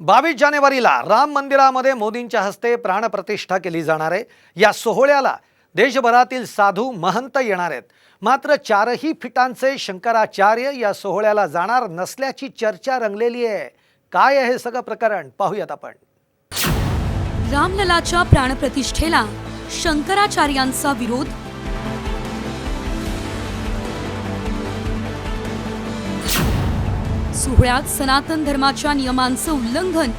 बावीस जानेवारीला राम मंदिरामध्ये मोदींच्या हस्ते प्राणप्रतिष्ठा केली जाणार आहे. या सोहळ्याला देशभरातील साधू महंत येणार आहेत. मात्र चारही फिटांचे शंकराचार्य या सोहळ्याला जाणार नसल्याची चर्चा रंगलेली आहे. काय आहे हे सगळं प्रकरण? पाहूयात आपण. रामललाच्या प्राणप्रतिष्ठेला शंकराचार्यांचा विरोध सोहळ्यात सनातन धर्माच्या नियमांचं उल्लंघन.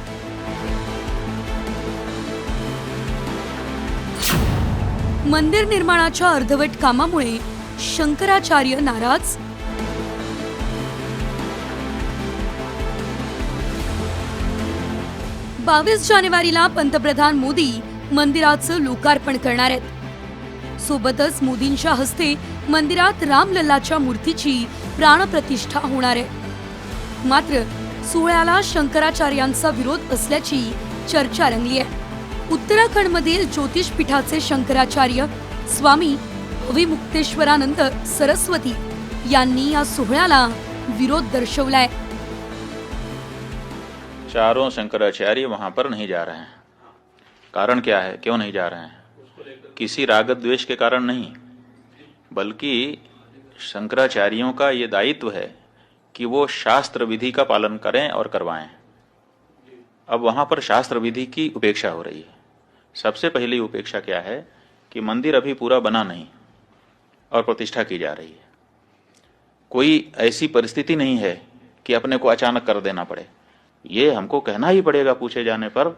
मंदिर निर्माणाच्या अर्धवट कामामुळे शंकराचार्य नाराज. बावीस जानेवारीला पंतप्रधान मोदी मंदिराचं लोकार्पण करणार आहेत. सोबतच मोदींच्या हस्ते मंदिरात रामलल्लाच्या मूर्तीची प्राणप्रतिष्ठा होणार आहे. मात्र सोहळ्याला शंकराचार्यांचा विरोध असल्याची चर्चा रंगली आहे. उत्तराखंडमधील ज्योतिषपीठाचे शंकराचार्य स्वामी अविमुक्तेश्वरानंद सरस्वती यांनी या सोहळ्याला विरोध दर्शवलाय. चारों शंकराचार्य वहां पर नहीं जा रहे हैं. कारण क्या है? क्यों नहीं जा रहे हैं? किसी रागत द्वेष के कारण नहीं बल्कि शंकराचार्यों का ये दायित्व है कि वो शास्त्र विधि का पालन करें और करवाएँ। अब वहाँ पर शास्त्र विधि की उपेक्षा हो रही है। सबसे पहली उपेक्षा क्या है कि मंदिर अभी पूरा बना नहीं और प्रतिष्ठा की जा रही है। कोई ऐसी परिस्थिति नहीं है कि अपने को अचानक कर देना पड़े। ये हमको कहना ही पड़ेगा पूछे जाने पर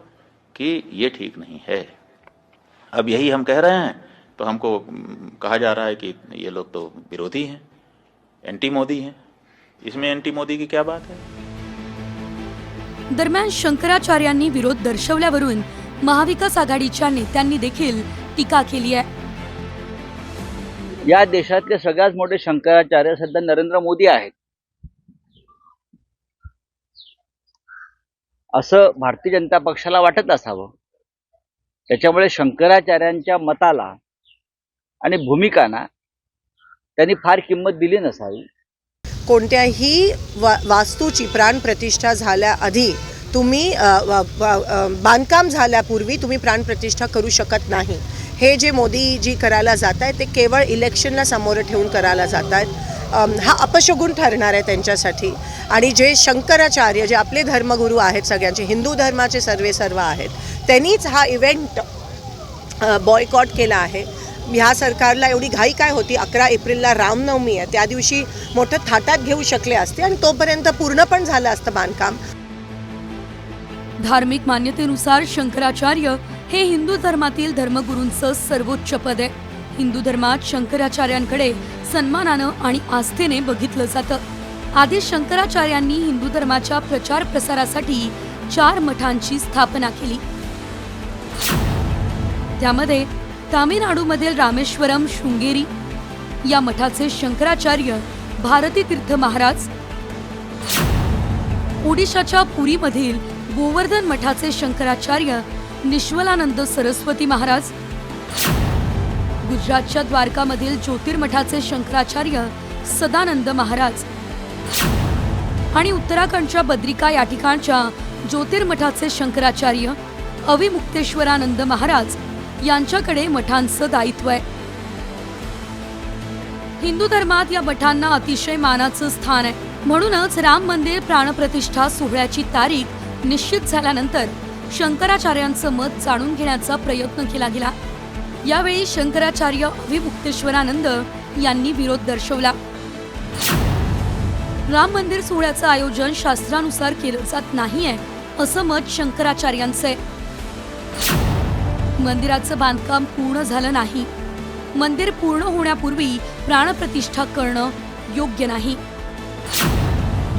कि ये ठीक नहीं है। अब यही हम कह रहे हैं तो हमको हम्म, कहा जा रहा है कि ये लोग तो विरोधी हैं एंटी मोदी हैं। इसमें एंटी मोदी की क्या बात है? दरम्यान शंकराचार्यांनी विरोध दर्शवल्यावरून महाविकास आघाडीच्या नेत्यांनी देखील टीका केली आहे. या देशातले सगळ्यात मोठे शंकराचार्य सध्या नरेंद्र मोदी आहेत. असं भारतीय जनता पक्षाला वाटत असावं. त्याच्यामुळे शंकराचार्यांच्या मताला आणि भूमिकांना त्यांनी फार किंमत दिली नसावी. कोणत्याही वा वास्तूची प्राणप्रतिष्ठा झाल्याआधी तुम्ही व- बांधकाम झाल्यापूर्वी तुम्ही प्राणप्रतिष्ठा करू शकत नाही. हे जे मोदीजी करायला जात आहेत ते केवळ इलेक्शनला समोर ठेवून करायला जात आहेत हा अपशगुन ठरणार आहे त्यांच्यासाठी. आणि जे शंकराचार्य जे आपले धर्मगुरू आहेत सगळ्यांचे हिंदू धर्माचे सर्वे सर्व आहेत त्यांनीच हा इव्हेंट बॉयकॉट केला आहे. ह्या सरकारला एवढी घाई काय होती? अकरा एप्रिलला रामनवमी आहे. त्या दिवशी मोठं थाटात घेऊ शकले असते आणि तोपर्यंत पूर्ण पण झालं असतं बांधकाम. धार्मिक मान्यतेनुसार शंकराचार्य हे हिंदू धर्मातील धर्मगुरूंचं सर्वोच्च पद आहे. हिंदू धर्मात शंकराचार्यांकडे सन्मानानं आणि आस्थेने बघितलं जातं. आधी शंकराचार्यांनी हिंदू धर्माच्या प्रचार प्रसारासाठी चार मठांची स्थापना केली. त्यामध्ये तामिळनाडूमधील रामेश्वरम शृंगेरी या मठाचे शंकराचार्य भारती तीर्थ महाराज ओडिशाच्या पुरीमधील गोवर्धन मठाचे शंकराचार्य निश्वलानंद सरस्वती महाराज गुजरातच्या द्वारकामधील ज्योतिर्मठाचे शंकराचार्य सदानंद महाराज आणि उत्तराखंडच्या बद्रिका या ठिकाणच्या ज्योतिर्मठाचे शंकराचार्य अविमुक्तेश्वरानंद महाराज यांच्याकडे मठांचं दायित्व आहे. हिंदू धर्मात या मठांना अतिशय मानाचं स्थान आहे. म्हणूनच राम मंदिर प्राणप्रतिष्ठा सोहळ्याची तारीख निश्चित झाल्यानंतर शंकराचार्यांचं मत जाणून घेण्याचा प्रयत्न केला गेला. यावेळी शंकराचार्य अभिमुक्तेश्वरानंद यांनी विरोध दर्शवला. राम मंदिर सोहळ्याचं आयोजन शास्त्रानुसार केलं जात नाहीये असं मत शंकराचार्यांचं आहे. मंदिराचं बांधकाम पूर्ण झालं नाही. मंदिर पूर्ण होण्यापूर्वी प्राणप्रतिष्ठा करणं योग्य नाही.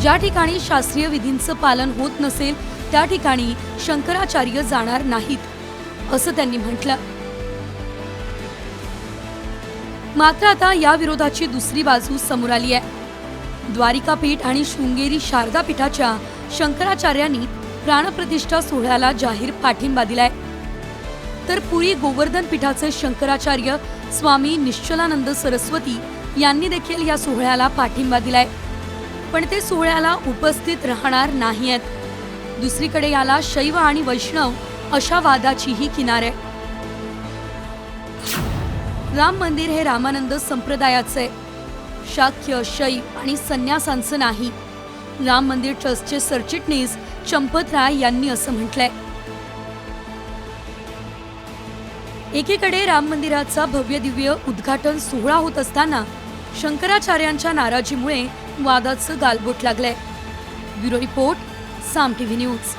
ज्या ठिकाणी शास्त्रीय विधींचं पालन होत नसेल त्या ठिकाणी शंकराचार्य जाणार नाहीत असं त्यांनी म्हटलं. मात्र आता या विरोधाची दुसरी बाजू समोर आली आहे. द्वारिका पीठ आणि शृंगेरी शारदा पीठाच्या शंकराचार्यांनी प्राणप्रतिष्ठा सोहळ्याला जाहीर पाठिंबा दिलाय. तर पुरी गोवर्धन पीठाचे शंकराचार्य स्वामी निश्चलानंद सरस्वती यांनी देखील या सोहळ्याला पाठिंबा दिलाय. पण ते सोहळ्याला उपस्थित राहणार नाही आहेत दुसरीकडे याला शैव आणि वैष्णव अशा वादाचीही किनार. आहे राम मंदिर हे रामानंद संप्रदायाचे. शाक्य शैव आणि संन्यासांचं नाही. राम मंदिर ट्रस्टचे सरचिटणीस चंपत राय यांनी असं म्हटलंय. एकीकडे राम मंदिराचा भव्य दिव्य उद्घाटन सोहळा होत असताना शंकराचार्यांच्या नाराजीमुळे वादाचं गालबोट लागलंय. Bureau report Saam TV news.